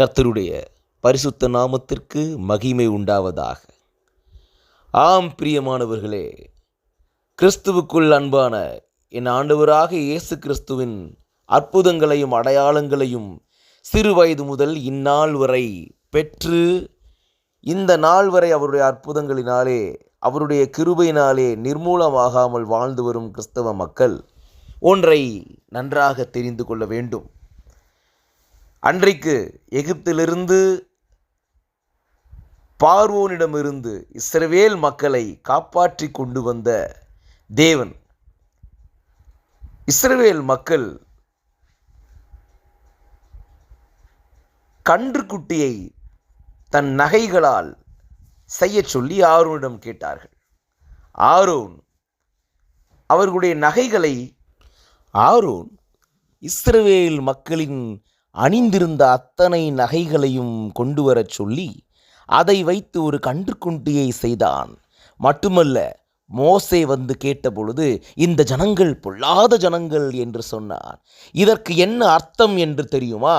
கர்த்தருடைய பரிசுத்த நாமத்திற்கு மகிமை உண்டாவதாக. ஆம் பிரியமானவர்களே கிறிஸ்துவுக்குள் அன்பான என் ஆண்டவராக இயேசு கிறிஸ்துவின் அற்புதங்களையும் அடையாளங்களையும் சிறு வயது முதல் இந்நாள் வரை பெற்று இந்த நாள் வரை அவருடைய அற்புதங்களினாலே அவருடைய கிருபையினாலே நிர்மூலமாகாமல் வாழ்ந்து வரும் கிறிஸ்தவ மக்கள் ஒன்றை நன்றாக தெரிந்து கொள்ள வேண்டும். அன்றைக்கு எகிப்திலிருந்து பார்வோனிடமிருந்து இஸ்ரவேல் மக்களை காப்பாற்றி கொண்டு வந்த தேவன். இஸ்ரவேல் மக்கள் கன்றுக்குட்டியை தன் நகைகளால் செய்ய சொல்லி ஆரோனிடம் கேட்டார்கள். ஆரோன் அவர்களுடைய நகைகளை ஆரோன் இஸ்ரவேல் மக்களின் அணிந்திருந்த அத்தனை நகைகளையும் கொண்டு வரச் சொல்லி அதை வைத்து ஒரு கன்றுக்குட்டியை செய்தான். மட்டுமல்ல மோசே வந்து கேட்டபொழுது இந்த ஜனங்கள் பொல்லாத ஜனங்கள் என்று சொன்னார். இதற்கு என்ன அர்த்தம் என்று தெரியுமா?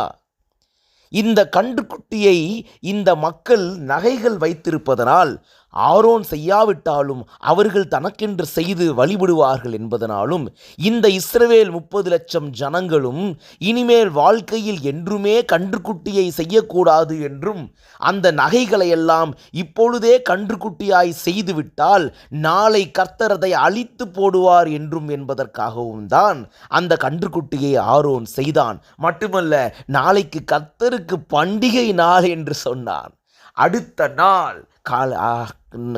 இந்த கன்றுக்குட்டியை இந்த மக்கள் நகைகள் வைத்திருப்பதனால் ஆரோன் செய்யாவிட்டாலும் அவர்கள் தனக்கென்று செய்து வழிபடுவார்கள் என்பதனாலும் இந்த இஸ்ரவேல் முப்பது லட்சம் ஜனங்களும் இனிமேல் வாழ்க்கையில் என்றுமே கன்றுக்குட்டியை செய்யக்கூடாது என்றும் அந்த நகைகளை எல்லாம் இப்பொழுதே கன்றுக்குட்டியாய் செய்துவிட்டால் நாளை கர்த்தரதை அழித்து போடுவார் என்றும் என்பதற்காகவும் தான் அந்த கன்றுக்குட்டியை ஆரோன் செய்தான். மட்டுமல்ல நாளைக்கு கர்த்தருக்கு பண்டிகை நாள் என்று சொன்னான். அடுத்த நாள் கால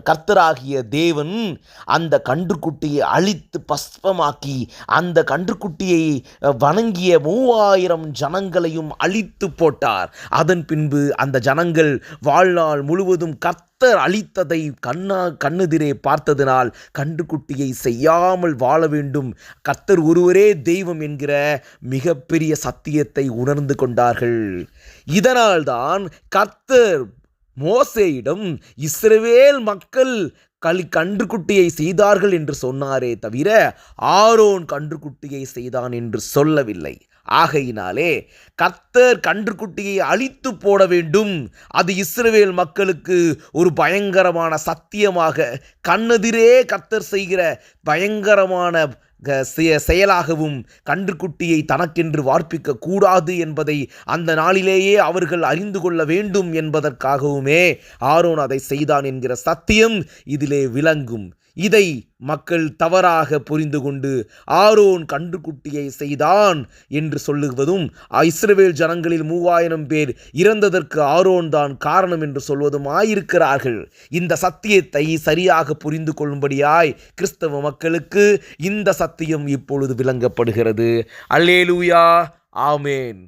கர்த்தராகிய தேவன் அந்த கன்றுக்குட்டியை அழித்து பஸ்பமாக்கி அந்த கன்றுக்குட்டியை வணங்கிய மூவாயிரம் ஜனங்களையும் அழித்து போட்டார். அதன் பின்பு அந்த ஜனங்கள் வாழ்நாள் முழுவதும் கர்த்தர் அழித்ததை கண்ணா கண்ணெதிரே பார்த்ததினால் கன்றுக்குட்டியை செய்யாமல் வாழ வேண்டும். கர்த்தர் ஒருவரே தெய்வம் என்கிற மிகப்பெரிய சத்தியத்தை உணர்ந்து கொண்டார்கள். இதனால்தான் கர்த்தர் மோசேயிடம் இஸ்ரவேல் மக்கள் களி கன்றுக்குட்டியை செய்தார்கள் என்று சொன்னாரே தவிர ஆரோன் கன்றுக்குட்டியை செய்தான் என்று சொல்லவில்லை. ஆகையினாலே கத்தர் கன்றுக்குட்டியை அழித்து போட வேண்டும். அது இஸ்ரவேல் மக்களுக்கு ஒரு பயங்கரமான சத்தியமாக கண்ணெதிரே கத்தர் செய்கிற பயங்கரமான செயலாகவும் கன்றுக்குட்டியை தனக்கென்று வார்ப்பிக்க கூடாது என்பதை அந்த நாளிலேயே அவர்கள் அறிந்து கொள்ள வேண்டும் என்பதற்காகவுமே ஆரோன் அதை செய்தான் என்கிற சத்தியம் இதிலே விளங்கும். இதை மக்கள் தவறாக புரிந்து கொண்டு ஆரோன் கன்றுக்குட்டியை செய்தான் என்று சொல்லுவதும் இஸ்ரவேல் ஜனங்களில் மூவாயிரம் பேர் இறந்ததற்கு ஆரோன் தான் காரணம் என்று சொல்வதும் ஆயிருக்கிறார்கள் இந்த சத்தியத்தை சரியாக புரிந்து கொள்ளும்படியாய் கிறிஸ்தவ மக்களுக்கு இந்த சத்தியம் இப்பொழுது விளங்கப்படுகிறது. அல்லேலூயா. ஆமேன்.